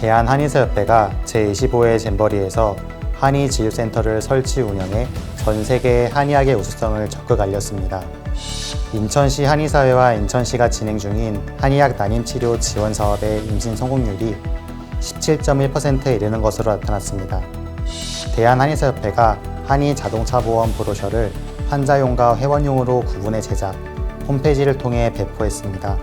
대한한의사협회가 제25회 잼버리에서 한의지유센터를 설치 운영해 전 세계 한의학의 우수성을 적극 알렸습니다. 인천시 한의사회와 인천시가 진행 중인 한의학 난임치료 지원 사업의 임신 성공률이 17.1%에 이르는 것으로 나타났습니다. 대한한의사협회가 한의 자동차 보험 브로셔를 환자용과 회원용으로 구분해 제작, 홈페이지를 통해 배포했습니다.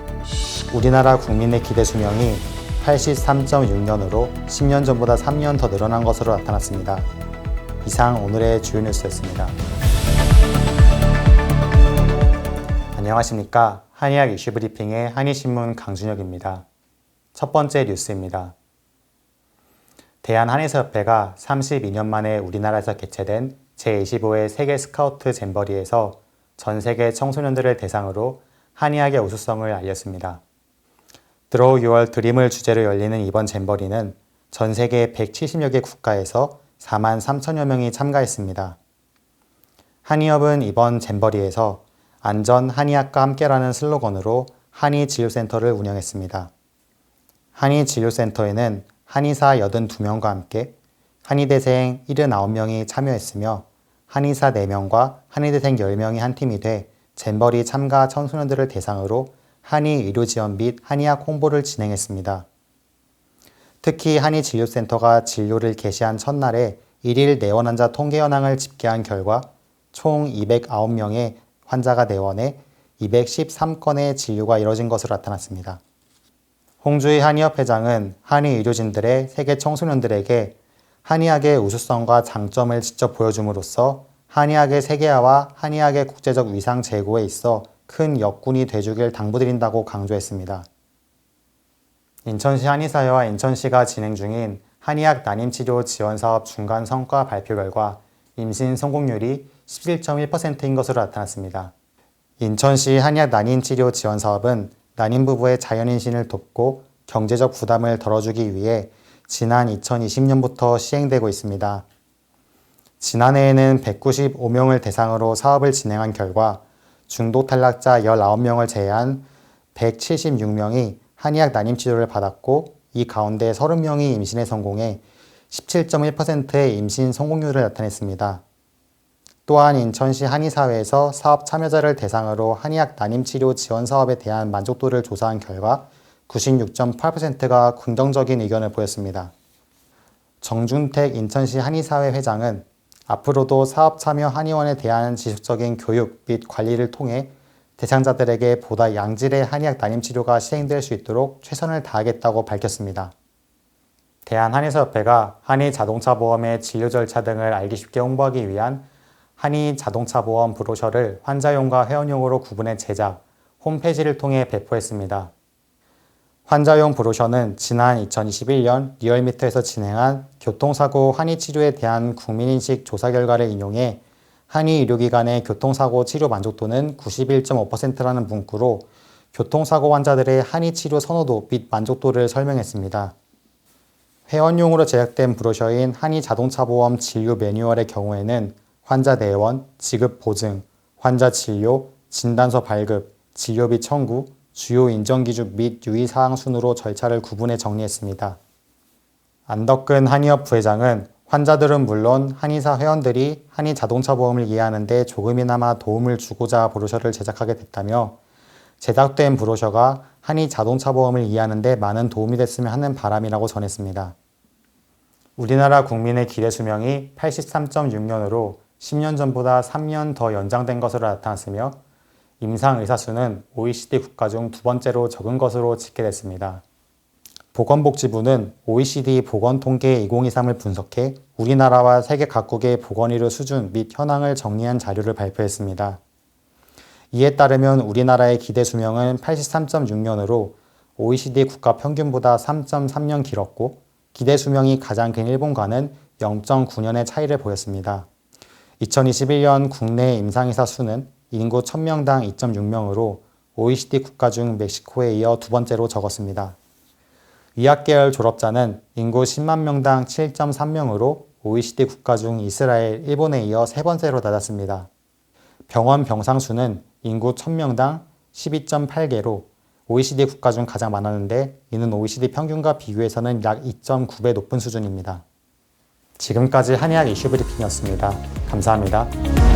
우리나라 국민의 기대 수명이 83.6년으로 10년 전보다 3년 더 늘어난 것으로 나타났습니다. 이상 오늘의 주요 뉴스였습니다. 안녕하십니까. 한의학 이슈 브리핑의 한의신문 강준혁입니다. 첫 번째 뉴스입니다. 대한한의사협회가 32년 만에 우리나라에서 개최된 제25회 세계 스카우트 잼버리에서 전 세계 청소년들을 대상으로 한의학의 우수성을 알렸습니다. 드로우 6월 드림을 주제로 열리는 이번 잼버리는 전 세계 170여 개 국가에서 4만 3천여 명이 참가했습니다. 한의협은 이번 잼버리에서 안전 한의학과 함께라는 슬로건으로 한의 진료센터를 운영했습니다. 한의 진료센터에는 한의사 82명과 함께 한의대생 79명이 참여했으며 한의사 4명과 한의대생 10명이 한 팀이 돼 잼버리 참가 청소년들을 대상으로 한의 의료 지원 및 한의학 홍보를 진행했습니다. 특히 한의진료센터가 진료를 개시한 첫날에 일일 내원 환자 통계 현황을 집계한 결과 총 209명의 환자가 내원해 213건의 진료가 이뤄진 것으로 나타났습니다. 홍주희 한의협 회장은 한의 의료진들의 세계 청소년들에게 한의학의 우수성과 장점을 직접 보여줌으로써 한의학의 세계화와 한의학의 국제적 위상 제고에 있어 큰 역군이 돼주길 당부드린다고 강조했습니다. 인천시 한의사회와 인천시가 진행 중인 한의학 난임치료 지원사업 중간 성과 발표 결과 임신 성공률이 11.1%인 것으로 나타났습니다. 인천시 한의학 난임치료 지원사업은 난임 부부의 자연인신을 돕고 경제적 부담을 덜어주기 위해 지난 2020년부터 시행되고 있습니다. 지난해에는 195명을 대상으로 사업을 진행한 결과 중도 탈락자 19명을 제외한 176명이 한의학 난임 치료를 받았고 이 가운데 30명이 임신에 성공해 17.1%의 임신 성공률을 나타냈습니다. 또한 인천시 한의사회에서 사업 참여자를 대상으로 한의학 난임 치료 지원 사업에 대한 만족도를 조사한 결과 96.8%가 긍정적인 의견을 보였습니다. 정준택 인천시 한의사회 회장은 앞으로도 사업 참여 한의원에 대한 지속적인 교육 및 관리를 통해 대상자들에게 보다 양질의 한의학 난임 치료가 시행될 수 있도록 최선을 다하겠다고 밝혔습니다. 대한한의사협회가 한의 자동차 보험의 진료 절차 등을 알기 쉽게 홍보하기 위한 한의 자동차 보험 브로셔를 환자용과 회원용으로 구분해 제작, 홈페이지를 통해 배포했습니다. 환자용 브로셔는 지난 2021년 리얼미터에서 진행한 교통사고 한의 치료에 대한 국민인식 조사 결과를 인용해 한의 의료기관의 교통사고 치료 만족도는 91.5%라는 문구로 교통사고 환자들의 한의 치료 선호도 및 만족도를 설명했습니다. 회원용으로 제작된 브로셔인 한의 자동차 보험 진료 매뉴얼의 경우에는 환자 내원, 지급 보증, 환자 진료, 진단서 발급, 진료비 청구, 주요 인정기준 및 유의사항 순으로 절차를 구분해 정리했습니다. 안덕근 한의협 부회장은 환자들은 물론 한의사 회원들이 한의 자동차 보험을 이해하는 데 조금이나마 도움을 주고자 브로셔를 제작하게 됐다며 제작된 브로셔가 한의 자동차 보험을 이해하는 데 많은 도움이 됐으면 하는 바람이라고 전했습니다. 우리나라 국민의 기대 수명이 83.6년으로 10년 전보다 3년 더 연장된 것으로 나타났으며 임상 의사 수는 OECD 국가 중 두 번째로 적은 것으로 집계됐습니다. 보건복지부는 OECD 보건통계 2023을 분석해 우리나라와 세계 각국의 보건의료 수준 및 현황을 정리한 자료를 발표했습니다. 이에 따르면 우리나라의 기대 수명은 83.6년으로 OECD 국가 평균보다 3.3년 길었고 기대 수명이 가장 긴 일본과는 0.9년의 차이를 보였습니다. 2021년 국내 임상의사 수는 인구 1000명당 2.6명으로 OECD 국가 중 멕시코에 이어 두 번째로 적었습니다. 의학계열 졸업자는 인구 10만 명당 7.3명으로 OECD 국가 중 이스라엘, 일본에 이어 세 번째로 낮았습니다. 병원 병상 수는 인구 1000명당 12.8개로 OECD 국가 중 가장 많았는데 이는 OECD 평균과 비교해서는 약 2.9배 높은 수준입니다. 지금까지 한의학 이슈 브리핑이었습니다. 감사합니다.